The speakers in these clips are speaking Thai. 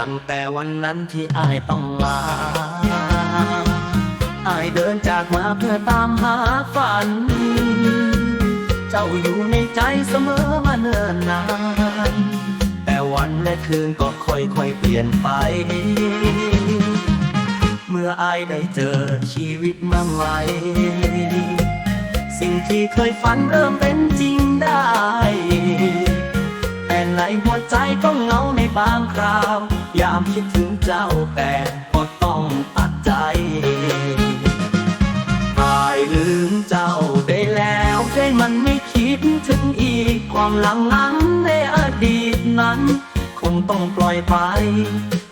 ตั้งแต่วันนั้นที่อายต้องลาอายเดินจากมาเพื่อตามหาฝัน เจ้าอยู่ในใจเสมอมาเนิ่นนานแต่วัน และคืนก็ค่อยๆเปลี่ยนไป เมื่ออายได้เจอชีวิตมืองใหม่สิ่งที่เคยฝันเริ่มเป็นจริงได้ แต่ในหัวใจก็เหงาในบางคราว ยามคิดถึงเจ้าแต่ก็ต้องตัดใจตายลืมเจ้าได้แล้วใจมันไม่คิดถึงอีกความหลังนั้นในอดีตนั้น งต้องปล่อยไป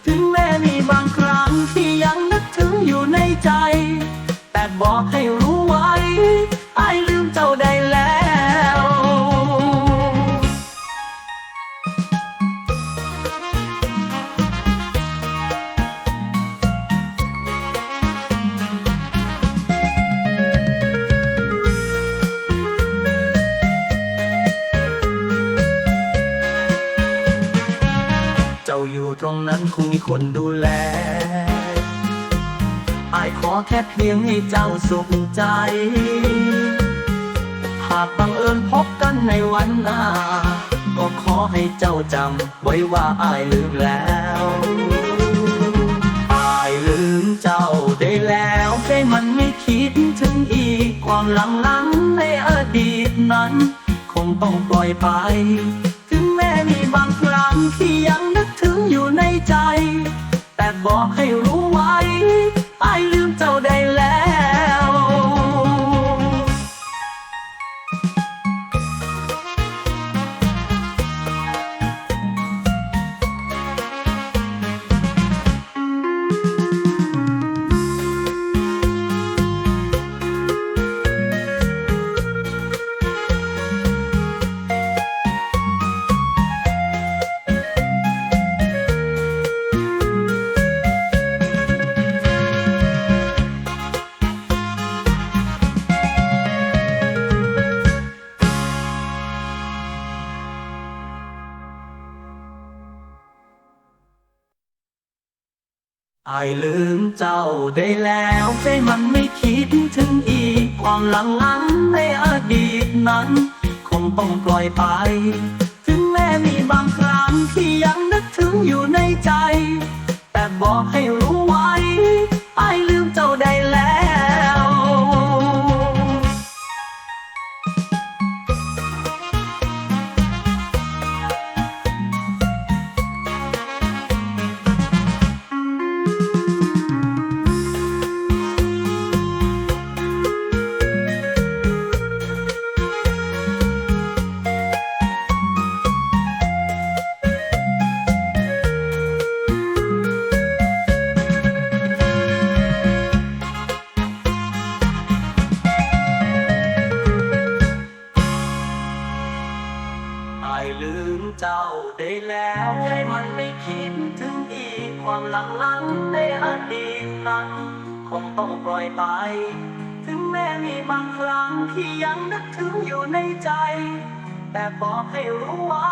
ถึงแม้มีบางครั้งที่ยังนึกถึงอยู่ในใจ อยู่ตรงนั้นคงมีคนดูแลอายขอแค่เพียงให้เจ้าสุขใจ หากบังเอิญพบกันในวันหน้า ก็ขอให้เจ้าจำไว้ว่าอายลืมแล้วอายลืมเจ้าได้แล้วใจมันไม่คิดถึงอีกความหลังลังในอดีตนั้น คงต้องปล่อยไป ถึงแม้มีบางครั้งที่ยัง ใจ แต่บอกให้รู้ ไอลืมเจ้าได้แล้วใจมันไม่คิดถึงอีก ความหลังลันในอดีตนั้น คงต้องปล่อยไป ถึงแม้มีบางครั้งที่ยังนึกถึงอยู่ในใจ แต่บอกให้รู้ แล้วใจมันไม่คิดถึงอีกความหลังลังในอดีตนั้นคงต้องปล่อยไป ถึงแม้มีบางครั้งที่ยังนึกถึงอยู่ในใจ แต่บอกให้รู้ว่า